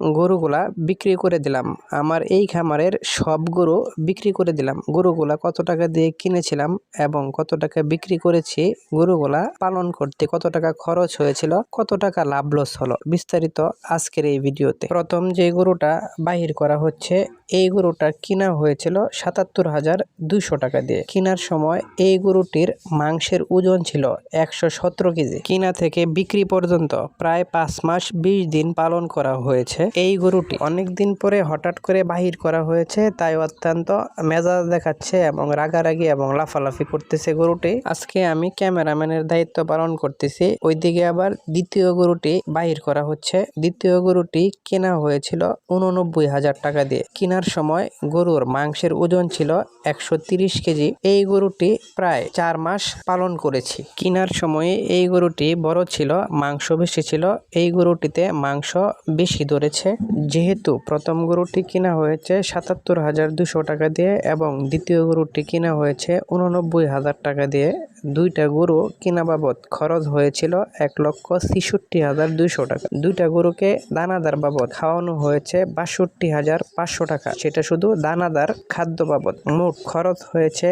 গরুগুলা বিক্রি করে দিলাম। আমার এই খামারের সব গরু বিক্রি করে দিলাম। গরুগুলা কত টাকা দিয়ে কিনেছিলাম এবং কত টাকা বিক্রি করেছি, গরুগুলা পালন করতে কত টাকা খরচ হয়েছিল, কত টাকা লাভ লস হলো, বিস্তারিত আজকের এই ভিডিওতে। প্রথম যে গরুটা বাহির করা হচ্ছে, এই গরুটা কিনা হয়েছিল সাতাত্তর হাজার দুইশো টাকা দিয়ে। কেনার সময় এই গরুটির মাংসের ওজন ছিল একশো সতেরো কেজি। কিনা থেকে বিক্রি পর্যন্ত প্রায় পাঁচ মাস বিশ দিন পালন করা হয়েছে। এই গরুটি অনেক দিন পরে হঠাৎ করে বাহির করা হয়েছে, তাই অত্যন্ত মেজাজ দেখাচ্ছে এবং রাগারাগি এবং লাফালাফি করতেছে গরুটি। আজকে আমি ক্যামেরাম্যানের দায়িত্ব পালন করতেছি। ওইদিকে আবার দ্বিতীয় গরুটি বাহির করা হচ্ছে। দ্বিতীয় গরুটি কেনা হয়েছিল উননব্বই হাজার টাকা দিয়ে। কেনার সময় গরুর মাংসের ওজন ছিল একশো কেজি। এই গরুটি প্রায় চার মাস পালন করেছি। কেনার সময়ে এই গরুটি বড় ছিল, মাংস বেশি ছিল। এই গরুটিতে মাংস বেশি ধরেছে। যেহেতু প্রথম গরুটি কিনা হয়েছে সাতাত্তর হাজার দুশো টাকা দিয়ে এবং দ্বিতীয় গরুটি কিনা হয়েছে উননব্বই হাজার টাকা দিয়ে। দুইটা গরু কিনা বাবদ খরচ হয়েছিল এক লক্ষ ছিষট্টি হাজার দুইশো টাকা। দুইটা গরুকে দানাদার বাবদ খাওয়ানো হয়েছে বাষট্টি হাজার পাঁচশো টাকা। সেটা শুধু দানাদার খাদ্য বাবদ। মোট খরচ হয়েছে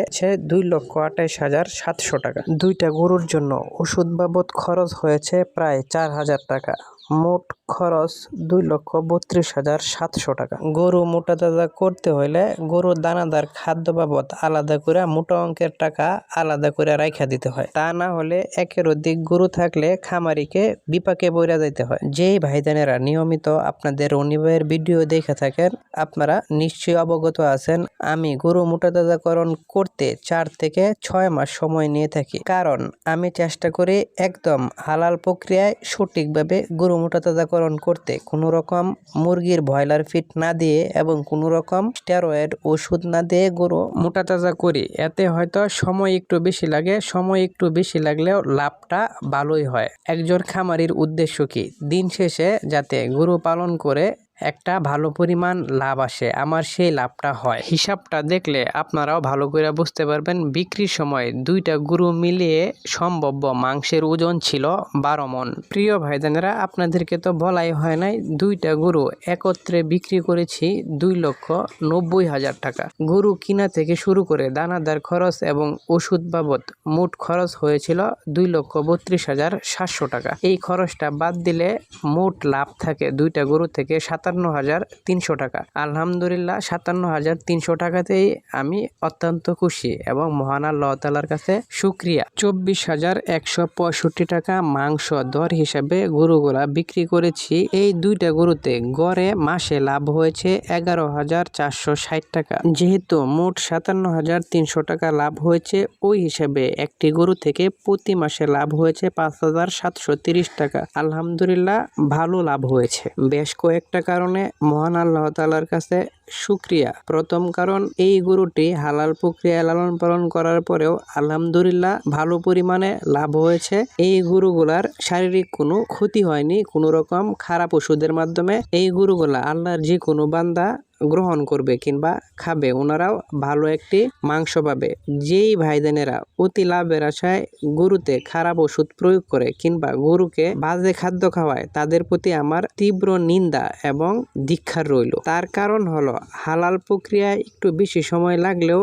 দুই লক্ষ আঠাইশ হাজার সাতশো টাকা। দুইটা গরুর জন্য ওষুধ বাবদ খরচ হয়েছে প্রায় চার হাজার টাকা। মোট খরচ দুই লক্ষ বত্রিশ হাজার সাতশো টাকা। গরু মোটা তাজা করতে হলে গরুর দানাদার খাদ্য বাবদ আলাদা করে মোটা অঙ্কের টাকা আলাদা করে রাইখা দিতে হয়। তা না হলে একের অধিক গরু থাকলে খামারিকে বিপাকে বইরা যাইতে হয়। যেই ভাইদানেরা নিয়মিত আপনাদের রনিবাইয়ের ভিডিও দেখে থাকেন, আপনারা নিশ্চয়ই অবগত আছেন, আমি গরু মোটা তাজাকরণ করতে চার থেকে ছয় মাস সময় নিয়ে থাকি। কারণ আমি চেষ্টা করি একদম হালাল প্রক্রিয়ায় সঠিকভাবে গরু মোটা তাজাকরণ করতে কোনো রকম মুরগির ব্রয়লার ফিট না দিয়ে এবং কোনো রকম স্টেরয়েড ওষুধ না দিয়ে গরু মোটা তাজা করি। এতে হয়তো সময় একটু বেশি লাগে, সময় একটু বেশি লাগলেও লাভটা ভালোই হয়। একজন খামারির উদ্দেশ্য কি? দিন শেষে যাতে গরু পালন করে একটা ভালো পরিমাণ লাভ আসে, আমার সেই লাভটা হয়। হিসাবটা দেখলে আপনারাও ভালো করে বুঝতে পারবেন, বিক্রির সময় দুইটা গরু মিলিয়ে সম্ভাব্য মাংসের ওজন ছিল বারো মন। প্রিয় ভাইজানেরা, আপনাদেরকে তো বলাই হয় নাই, দুইটা গরু একত্রে বিক্রি করেছি দুই লক্ষ নব্বই হাজার টাকা। গরু কিনা থেকে শুরু করে দানাদার খরচ এবং ওষুধ বাবদ মোট খরচ হয়েছিল দুই লক্ষ বত্রিশ হাজার সাতশো টাকা। এই খরচটা বাদ দিলে মোট লাভ থাকে দুইটা গরু থেকে সাতান্ন হাজার তিনশো টাকা। আলহামদুলিল্লাহ, সাতান্ন হাজার তিনশো টাকাতেই আমি অত্যন্ত খুশি এবং মহান আল্লাহ তালার কাছে সুক্রিয়া চব্বিশ হাজার একশো পঁয়ষট্টি টাকা মাংস দর হিসাবে গরুগুলা বিক্রি করেছি। এই দুইটা গরুতে গড়ে মাসে লাভ হয়েছে এগারো হাজার চারশো ষাট টাকা। যেহেতু মোট সাতান্ন হাজার তিনশো টাকা লাভ হয়েছে, ওই হিসাবে একটি গরু থেকে প্রতি মাসে লাভ হয়েছে পাঁচ হাজার সাতশো তিরিশ টাকা। আলহামদুলিল্লাহ, ভালো লাভ হয়েছে। বেশ কয়েকটা কারণে মহান আল্লাহ তালার কাছে সুক্রিয়া প্রথম কারণ, এই গরুটি হালাল প্রক্রিয়া লালন পালন করার পরেও আলহামদুলিল্লাহ ভালো পরিমাণে লাভ হয়েছে। এই গরুগুলার শারীরিক কোনো ক্ষতি হয়নি, কোনো রকম খারাপ ওষুধের মাধ্যমে। এই গরুগুলা আল্লাহর যে কোনো বান্দা গ্রহণ করবে কিংবা খাবে। ওনারাও ভালো একটি মাংস পাবে। যেই ভাইদেনেরা অতি লাভের আশায় গরুতে খারাপ ওষুধ প্রয়োগ করে কিংবা গরুকে বাজে খাদ্য খাওয়ায়, তাদের প্রতি আমার তীব্র নিন্দা এবং দীক্ষার রইল। তার কারণ হলো, হালাল প্রক্রিয়ায় একটু বেশি সময় লাগলেও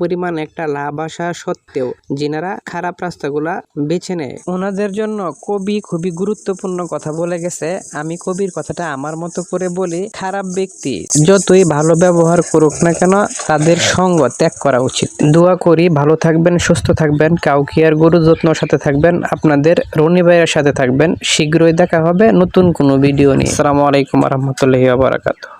পরিমাণ একটা লাভ আসা সত্ত্বেও যিনারা খারাপ রাস্তাগুলা বেছে নেয়। ওনাদের জন্য কবি খুবই গুরুত্বপূর্ণ কথা বলে গেছে। আমি কবির কথাটা আমার মতো করে বলি খারাপ ব্যক্তি যতই ভালো ব্যবহার করুক না কেন তাদের সঙ্গ ত্যাগ করা উচিত। দোয়া করি ভালো থাকবেন সুস্থ থাকবেন কাউকে আর গরু যত্নর সাথে থাকবেন আপনাদের রনি ভাইয়ের সাথে থাকবেন। শীঘ্রই দেখা হবে নতুন কোনো ভিডিও নিয়ে। আসসালামু আলাইকুম রহমতুল্লাহি বারাকাতুহ।